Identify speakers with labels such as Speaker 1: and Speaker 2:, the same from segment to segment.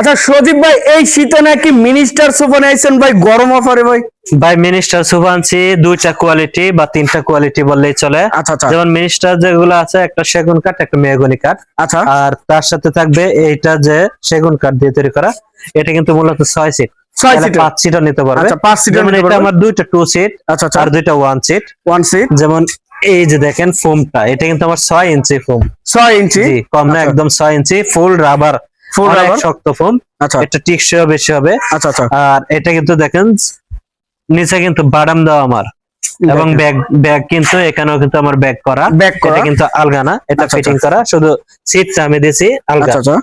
Speaker 1: আচ্ছা সজীব ভাই এই শীতে নাকি মিনিস্টার সোফা নিয়েছেন ভাই? গরম অফারে ভাই?
Speaker 2: ভাই মিনিস্টার সোফা আনছি দুইটা কোয়ালিটি বা তিনটা কোয়ালিটি বললেই চলে।
Speaker 1: আচ্ছা আচ্ছা।
Speaker 2: যেমন মিনিস্টার যেগুলো আছে একটা সেগুন কাঠ একটা মেহগনি কাঠ।
Speaker 1: আচ্ছা।
Speaker 2: আর তার সাথে থাকবে এইটা যে সেগুন কাঠ দিয়ে তৈরি করা। এটা কিন্তু মূলত ছয় সিট পাঁচ সিটও নিতে পারবে।
Speaker 1: আচ্ছা পাঁচ
Speaker 2: এটা আমার দুইটা টু সিট
Speaker 1: আচ্ছা
Speaker 2: আর দুইটা ওয়ান সিট
Speaker 1: ওয়ান সিট
Speaker 2: যেমন এই যে দেখেন ফোমটা এটা কিন্তু আমার ছয় ইঞ্চি ফোম
Speaker 1: ছয় ইঞ্চি?
Speaker 2: কম না। একদম ছয় ইঞ্চি ফুল রাবার অনেক
Speaker 1: রাবার
Speaker 2: শক্ত
Speaker 1: আচ্ছা।
Speaker 2: এটা টিকসইও বেশি হবে।
Speaker 1: আচ্ছা আচ্ছা।
Speaker 2: আর এটা কিন্তু দেখেন নিচে কিন্তু বাদাম দেওয়া আমার। এবং ব্যাগ ব্যাগ কিন্তু এখানেও কিন্তু আমার ব্যাগ করা।
Speaker 1: ব্যাক করা।
Speaker 2: এটা কিন্তু আলগা না এটা
Speaker 1: আচ্ছা,
Speaker 2: ফিটিং
Speaker 1: আচ্ছা।
Speaker 2: করা। শুধু সিটটা আমি দিয়েছি আলগা।
Speaker 1: আচ্ছা আচ্ছা।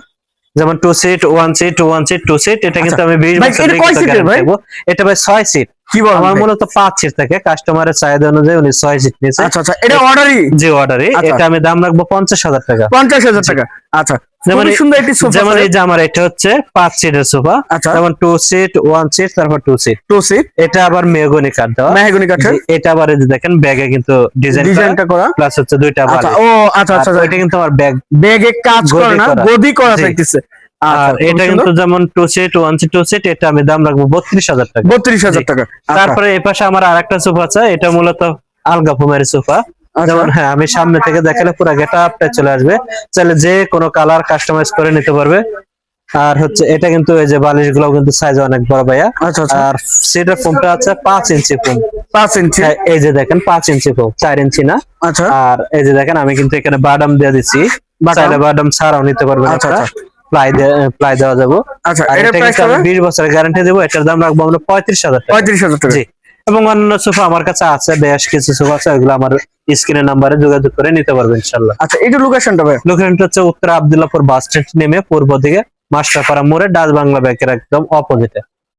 Speaker 2: যেমন two seat one seat one seat two seat এটা কিন্তু আমি বিশ বছর
Speaker 1: এটা ভাই?
Speaker 2: ছয় সিট
Speaker 1: কি বল
Speaker 2: আমার মূলত পাঁচ সিট থাকে কাস্টমারের চাহিদা অনুযায়ী উনি ছয় সিট নিয়েছে।
Speaker 1: আচ্ছা আচ্ছা এটা অর্ডারই
Speaker 2: যে অর্ডারে
Speaker 1: আচ্ছা।
Speaker 2: এটা আমি দাম রাখব পঞ্চাশ হাজার টাকা।
Speaker 1: পঞ্চাশ হাজার টাকা। আচ্ছা
Speaker 2: যেমন
Speaker 1: সুন্দর একটি সোফা
Speaker 2: যেমন এই যে আমার এটা হচ্ছে পাঁচ সিটের সোফা
Speaker 1: আচ্ছা।
Speaker 2: যেমন টু সিট ওয়ান সিট তারপর টু সিট
Speaker 1: টু সিট
Speaker 2: এটা আবার মেহগনি কাঠ দেওয়া।
Speaker 1: মেহগনি
Speaker 2: কাঠ এটা আবার এই যে দেখেন ব্যাগে কিন্তু ডিজাইন
Speaker 1: ডিজাইনটা করা।
Speaker 2: প্লাস হচ্ছে দুইটা
Speaker 1: আচ্ছা ও আচ্ছা আচ্ছা
Speaker 2: এটা কিন্তু আমার ব্যাগ
Speaker 1: ব্যাগে কাজ করে না। গদি করা থাকতেছে।
Speaker 2: আর এটা কিন্তু যেমন two seat one seat two seat এটা আমি দাম রাখব বত্রিশ হাজার টাকা।
Speaker 1: বত্রিশ হাজার টাকা। আচ্ছা,
Speaker 2: তারপরে এই পাশে আমার আরেকটা সোফা আছে এটা মূলত আলগা ফোমের সোফা।
Speaker 1: আচ্ছা।
Speaker 2: যেমন হ্যাঁ আমি সামনে থেকে দেখালে পুরো গেটা আপটা চলে আসবে। চাইলে যে কোনো কালার কাস্টমাইজ করে নিতে পারবে। আর হচ্ছে এটা কিন্তু এই যে বালিশগুলো কিন্তু সাইজ অনেক বড় ভাইয়া।
Speaker 1: আচ্ছা আচ্ছা।
Speaker 2: আর সেটার ফোমটা আছে পাঁচ ইঞ্চি ফোম।
Speaker 1: পাঁচ ইঞ্চি।
Speaker 2: এই যে দেখেন পাঁচ ইঞ্চি ফোম চার ইঞ্চি না?
Speaker 1: আচ্ছা।
Speaker 2: আর এই যে দেখেন আমি কিন্তু এখানে বাদাম দিয়ে দিচ্ছি।
Speaker 1: বাদাম?
Speaker 2: ছাড়াও নিতে পারবেন
Speaker 1: আচ্ছা, আচ্ছা।
Speaker 2: প্লাই প্লাই দেওয়া যাব।
Speaker 1: আচ্ছা এটা প্রাইস
Speaker 2: বিশ বছরের গ্যারান্টি দেবো এটার দাম রাখব আমরা পঁয়ত্রিশ হাজার টাকা।
Speaker 1: পঁয়ত্রিশ হাজার টাকা।
Speaker 2: জি। এবং অন্যান্য সোফা আমার কাছে আছে বেশ কিছু সোফা আছে ওইগুলো আমার স্ক্রিনের নাম্বারে যোগাযোগ করে নিতে পারবে ইনশাল্লাহ
Speaker 1: আচ্ছা এটা লোকেশনটা ভাই
Speaker 2: লোকেশনটা হচ্ছে উত্তর আবদুল্লাপুর বাস স্ট্যান্ড নেমে পূর্ব দিকে মাস্টারপাড়া মোড়ে ডাচ বাংলা ব্যাংকের একদম অপোজিটে